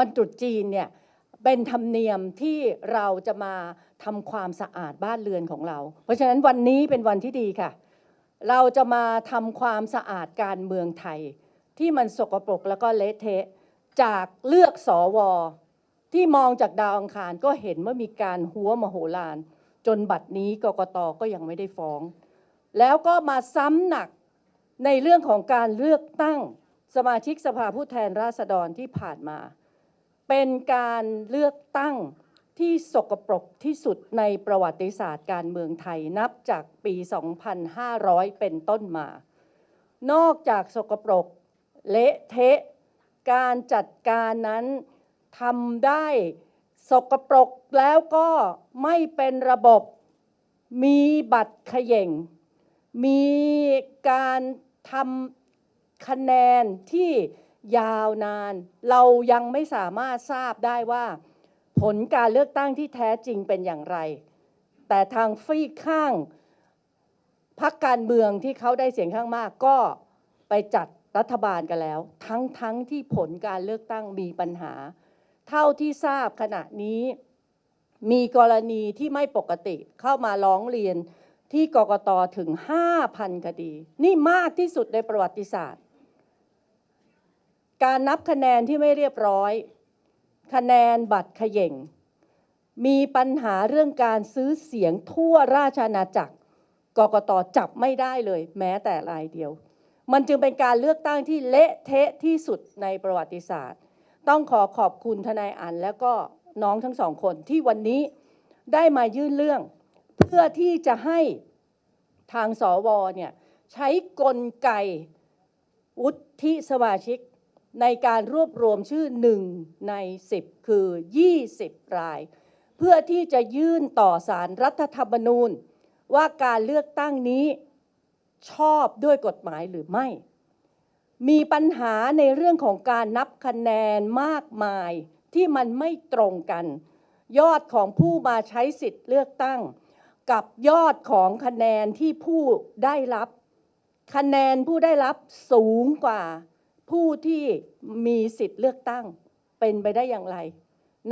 วันตรุษจีนเนี่ยเป็นธรรมเนียมที่เราจะมาทำความสะอาดบ้านเรือนของเรา เพราะฉะนั้นวันนี้เป็นวันที่ดีค่ะ เราจะมาทำความสะอาดการเมืองไทย ที่มันสกปรกแล้วก็เละเทะจากเลือกสอวอที่มองจากดาวอังคารก็เห็นว่ามีการหัวมโหฬารจนบัดนี้กกตก็ยังไม่ได้ฟ้อง แล้วก็มาซ้ำหนักในเรื่องของการเลือกตั้งสมาชิกสภาผู้แทนราษฎรที่ผ่านมา เป็นการเลือกตั้งที่สกปรกที่สุดในประวัติศาสตร์การเมืองไทยนับจากปี 2500 เป็นต้นมา นอกจากสกปรกเละเทะ การจัดการนั้นทำได้สกปรกแล้วก็ไม่เป็นระบบมีบัตรขย่ง มีการทำคะแนนที่ ยาวนาน เรายังไม่สามารถทราบได้ว่า ผลการเลือกตั้งที่แท้จริงเป็นอย่างไร แต่ทางฟีข้างพักการเมืองที่เขาได้เสียงข้างมากก็ไปจัดรัฐบาลกันแล้ว ทั้งทั้งที่ผลการเลือกตั้งมีปัญหา เท่าที่ทราบขณะนี้มีกรณีที่ไม่ปกติเข้ามาร้องเรียนที่กกตถึง 5,000 คดี นี่มากที่สุดในประวัติศาสตร์ การนับคะแนนที่ไม่เรียบร้อย คะแนนบัตรขย่ง มีปัญหาเรื่องการซื้อเสียงทั่วราชอาณาจักรกกตจับไม่ได้เลย แม้แต่รายเดียว มันจึงเป็นการเลือกตั้งที่เละเทะที่สุดในประวัติศาสตร์ ต้องขอขอบคุณทนายอันแล้วก็น้องทั้งสองคนที่วันนี้ได้มายื่นเรื่อง เพื่อที่จะให้ทางสวเนี่ยใช้กลไกวุฒิสมาชิก ในการรวบรวมชื่อหนึ่งใน 10 คือ 20 ราย เพื่อที่จะยื่นต่อสารรัฐธรรมนูญ ว่าการเลือกตั้งนี้ชอบด้วยกฎหมายหรือไม่ มีปัญหาในเรื่องของการนับคะแนนมากมายที่มันไม่ตรงกัน ยอดของผู้มาใช้สิทธิ์เลือกตั้ง กับยอดของคะแนนที่ผู้ได้รับ คะแนนผู้ได้รับสูงกว่า ผู้ที่มีสิทธิ์เลือกตั้งเป็นไปได้อย่างไร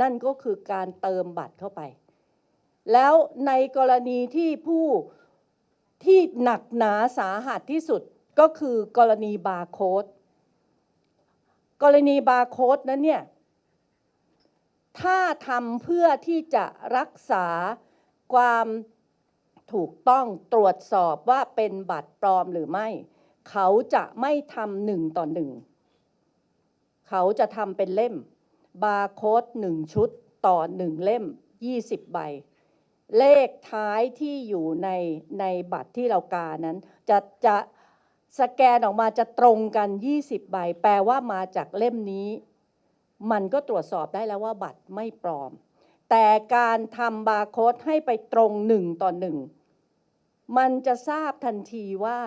นั่นก็คือการเติมบัตรเข้าไป แล้วในกรณีที่ผู้ที่หนักหนาสาหัสที่สุดก็คือกรณีบาร์โค้ดกรณีบาร์โค้ดนั้นเนี่ย ถ้าทำเพื่อที่จะรักษาความถูกต้องตรวจสอบว่าเป็นบัตรปลอมหรือไม่ เขาจะไม่ทำหนึ่งต่อหนึ่ง เขาจะทำเป็นเล่ม บาร์โค้ดหนึ่งชุดต่อหนึ่งเล่ม 20 ใบ เลขท้ายที่อยู่ในในบัตรที่เรากานั้น จะจะสแกนออกมาจะตรงกัน 20 ใบ แปลว่ามาจากเล่มนี้ มันก็ตรวจสอบได้แล้วว่าบัตรไม่ปลอม แต่การทำบาร์โค้ดให้ไปตรงหนึ่งต่อหนึ่งมันจะทราบทันทีว่า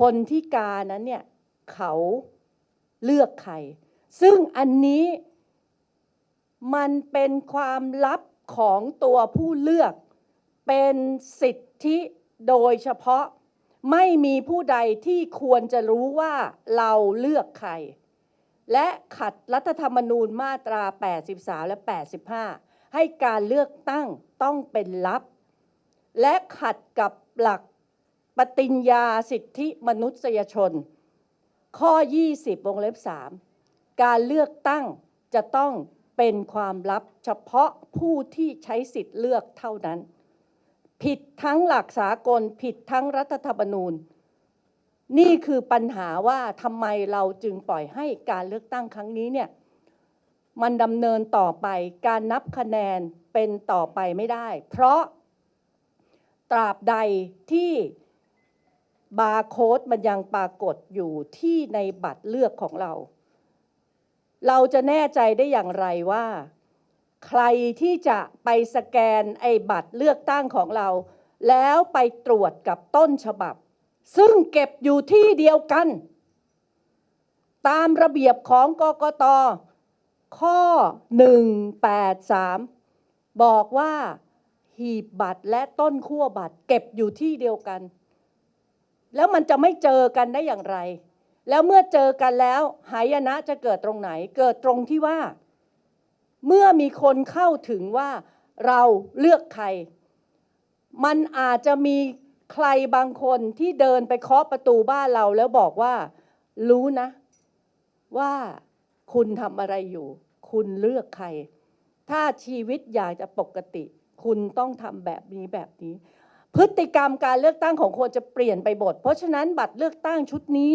คนที่กานั้นเนี่ยเขา เลือกใคร ซึ่งอันนี้มันเป็นความลับของตัวผู้เลือกเป็นสิทธิโดยเฉพาะไม่มีผู้ใดที่ควรจะรู้ว่าเราเลือกใคร และขัดรัฐธรรมนูญมาตรา 83 และ 85 ให้การเลือกตั้งต้องเป็นลับ และขัดกับหลักปฏิญญาสิทธิมนุษยชน ข้อ 20 วงเล็บ 3 การเลือกตั้งจะต้องเป็นความลับเฉพาะผู้ที่ใช้สิทธิ์เลือกเท่านั้น ผิดทั้งหลักสากลผิดทั้งรัฐธรรมนูญ นี่คือปัญหาว่าทำไมเราจึงปล่อยให้การเลือกตั้งครั้งนี้เนี่ยมันดำเนินต่อไปการนับคะแนนเป็นต่อไปไม่ได้ เพราะตราบใดที่ บาร์โค้ดมันยังปรากฏอยู่ที่ในบัตรเลือกของเรา เราจะแน่ใจได้อย่างไรว่า ใครที่จะไปสแกนไอ้บัตรเลือกตั้งของเรา แล้วไปตรวจกับต้นฉบับ ซึ่งเก็บอยู่ที่เดียวกัน ตามระเบียบของกกตข้อ 183 บอกว่า หีบบัตรและต้นขั้วบัตรเก็บอยู่ที่เดียวกัน แล้วมันจะไม่เจอกันได้อย่างไร แล้วเมื่อเจอกันแล้วหายนะจะเกิดตรงไหน เกิดตรงที่ว่า เมื่อมีคนเข้าถึงว่าเราเลือกใคร มันอาจจะมีใครบางคนที่เดินไปเคาะประตูบ้านเราแล้วบอกว่า รู้นะ ว่าคุณทำอะไรอยู่ คุณเลือกใคร ถ้าชีวิตอยากจะปกติ คุณต้องทำแบบนี้แบบนี้ พฤติกรรมการเลือกตั้งของคนจะเปลี่ยนไปหมดเพราะฉะนั้นบัตรเลือกตั้งชุดนี้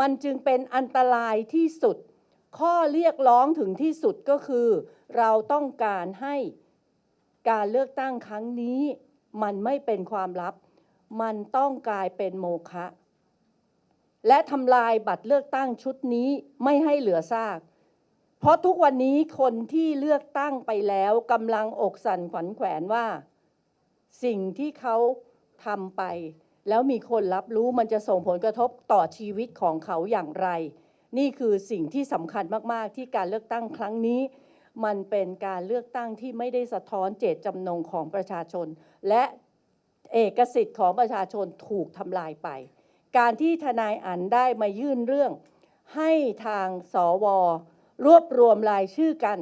มันจึงเป็นอันตรายที่สุด ข้อเรียกร้องถึงที่สุดก็คือ เราต้องการให้การเลือกตั้งครั้งนี้ มันไม่เป็นความลับ มันต้องกลายเป็นโมฆะและทำลายบัตรเลือกตั้งชุดนี้ไม่ให้เหลือซาก เพราะทุกวันนี้คนที่เลือกตั้งไปแล้วกำลังอกสั่นขวัญแขวนว่า สิ่งที่เขาทำไป แล้วมีคนรับรู้มันจะส่งผลกระทบต่อชีวิตของเขาอย่างไร นี่คือสิ่งที่สำคัญมาก ๆ ที่การเลือกตั้งครั้งนี้ มันเป็นการเลือกตั้งที่ไม่ได้สะท้อนเจตจำนงของประชาชน และเอกสิทธิ์ของประชาชนถูกทำลายไป การที่ทนายอันได้มายื่นเรื่อง ให้ทางสวรวบรวมรายชื่อกัน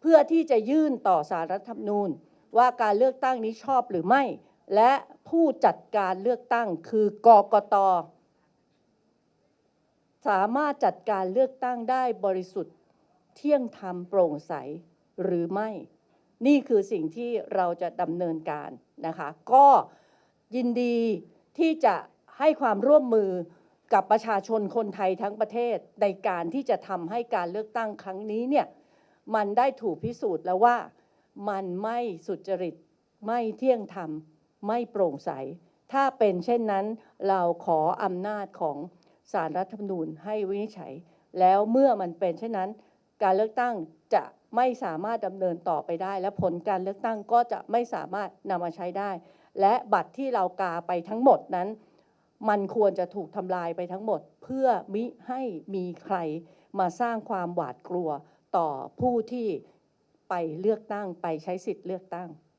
เพื่อที่จะยื่นต่อสารรัฐธรรมนูญ ว่าการเลือกตั้งนี้ชอบหรือไม่ และผู้จัดการเลือกตั้งคือกกตสามารถจัดการเลือกตั้งได้บริสุทธิ์เที่ยงธรรมโปร่งใสหรือไม่ นี่คือสิ่งที่เราจะดำเนินการนะคะ ก็ยินดีที่จะให้ความร่วมมือกับประชาชนคนไทยทั้งประเทศในการที่จะทำให้การเลือกตั้งครั้งนี้เนี่ยมันได้ถูกพิสูจน์แล้วว่า มันไม่สุจริต ไม่เที่ยงธรรม ไม่โปร่งใส ถ้าเป็นเช่นนั้นเราขออำนาจของสารรัฐธรรมนูญให้วินิจฉัย แล้วเมื่อมันเป็นเช่นนั้น การเลือกตั้งจะไม่สามารถดำเนินต่อไปได้ และผลการเลือกตั้งก็จะไม่สามารถนำมาใช้ได้ และบัตรที่เรากาไปทั้งหมดนั้น มันควรจะถูกทำลายไปทั้งหมด เพื่อมิให้มีใครมาสร้างความหวาดกลัวต่อผู้ที่ ไปเลือกตั้งไปใช้สิทธิ์เลือกตั้ง